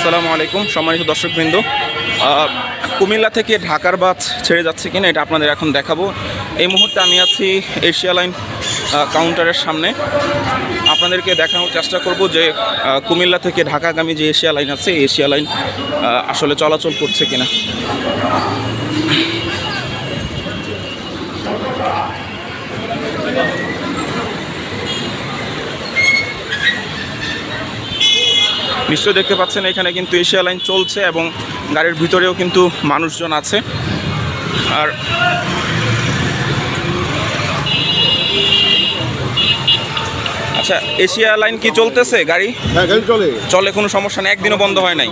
আসসালামু আলাইকুম, সম্মানিত দর্শকবৃন্দ। কুমিল্লা থেকে ঢাকার বাস ছেড়ে যাচ্ছে কিনা এটা আপনাদের এখন দেখাবো। এই মুহূর্তে আমি আছি এশিয়া লাইন কাউন্টারের সামনে। আপনাদেরকে দেখানোর চেষ্টা করব যে কুমিল্লা থেকে ঢাকাগামী যে এশিয়া লাইন আছে এশিয়া লাইন আসলে চলাচল করছে কিনা। নিশ্চয়ই দেখতে পাচ্ছেন এখানে কিন্তু এশিয়া লাইন চলছে এবং গাড়ির ভিতরেও কিন্তু মানুষজন আছে। আর আচ্ছা এশিয়া লাইন কি চলতেছে গাড়ি? হ্যাঁ চলে। চলে কোনো সমস্যা নেই একদিনও বন্ধ হয় নাই।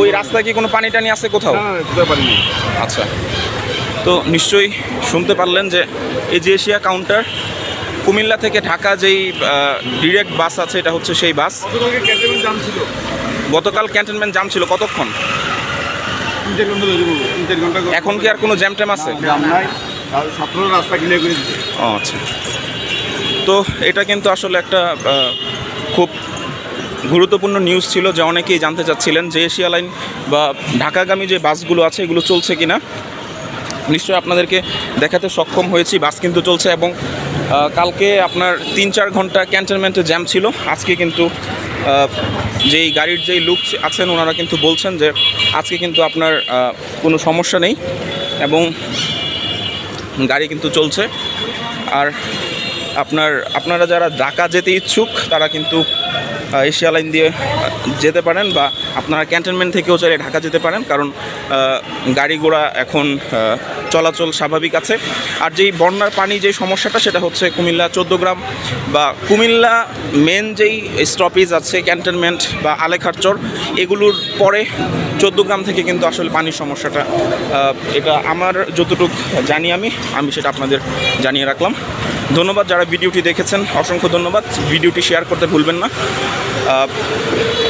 ওই রাস্তায় কি কোনো পানি টানি আছে কোথাও? পারিনি আচ্ছা তো নিশ্চয়ই শুনতে পারলেন যে এই যে এশিয়া কাউন্টার কুমিল্লা থেকে ঢাকা যেই ডিরেক্ট বাস আছে এটা হচ্ছে সেই বাস গতকাল ক্যান্টনমেন্ট জাম ছিল কতক্ষণ? এখন কি আর কোনো জ্যাম ট্যাম আছে? ও আচ্ছা। তো এটা কিন্তু আসলে একটা খুব গুরুত্বপূর্ণ নিউজ ছিল যে অনেকেই জানতে চাচ্ছিলেন যে এশিয়া লাইন বা ঢাকাগামী যে বাসগুলো আছে এগুলো চলছে কিনা। নিশ্চয়ই আপনাদেরকে দেখাতে সক্ষম হয়েছি। বাস কিন্তু চলছে এবং কালকে আপনার তিন চার ঘণ্টা ক্যান্টনমেন্টে জ্যাম ছিল। আজকে কিন্তু যেই গাড়ির যেই লুক আছেন, ওনারা কিন্তু বলছেন যে আজকে কিন্তু আপনার কোনো সমস্যা নেই এবং গাড়ি কিন্তু চলছে। আর আপনার, আপনারা যারা ঢাকা যেতে ইচ্ছুক, তারা কিন্তু এশিয়া লাইন দিয়ে যেতে পারেন বা আপনারা ক্যান্টনমেন্ট থেকেও চাইলে ঢাকা যেতে পারেন। কারণ গাড়ি ঘোড়া এখন চলাচল স্বাভাবিক আছে। আর যেই বন্যার পানি যে সমস্যাটা, সেটা হচ্ছে কুমিল্লা চোদ্দগ্রাম বা কুমিল্লা মেন যেই স্টপেজ আছে ক্যান্টনমেন্ট বা আলেখারচর, এগুলোর পরে চোদ্দগ্রাম থেকে কিন্তু আসলে পানির সমস্যাটা এটা আমার যতটুকু জানি আমি আমি সেটা আপনাদের জানিয়ে রাখলাম। ধন্যবাদ যারা ভিডিওটি দেখেছেন, অসংখ্য ধন্যবাদ। ভিডিওটি শেয়ার করতে ভুলবেন না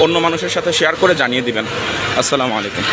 অন্য মানুষের সাথে শেয়ার করে জানিয়ে দিবেন। আসসালামু আলাইকুম।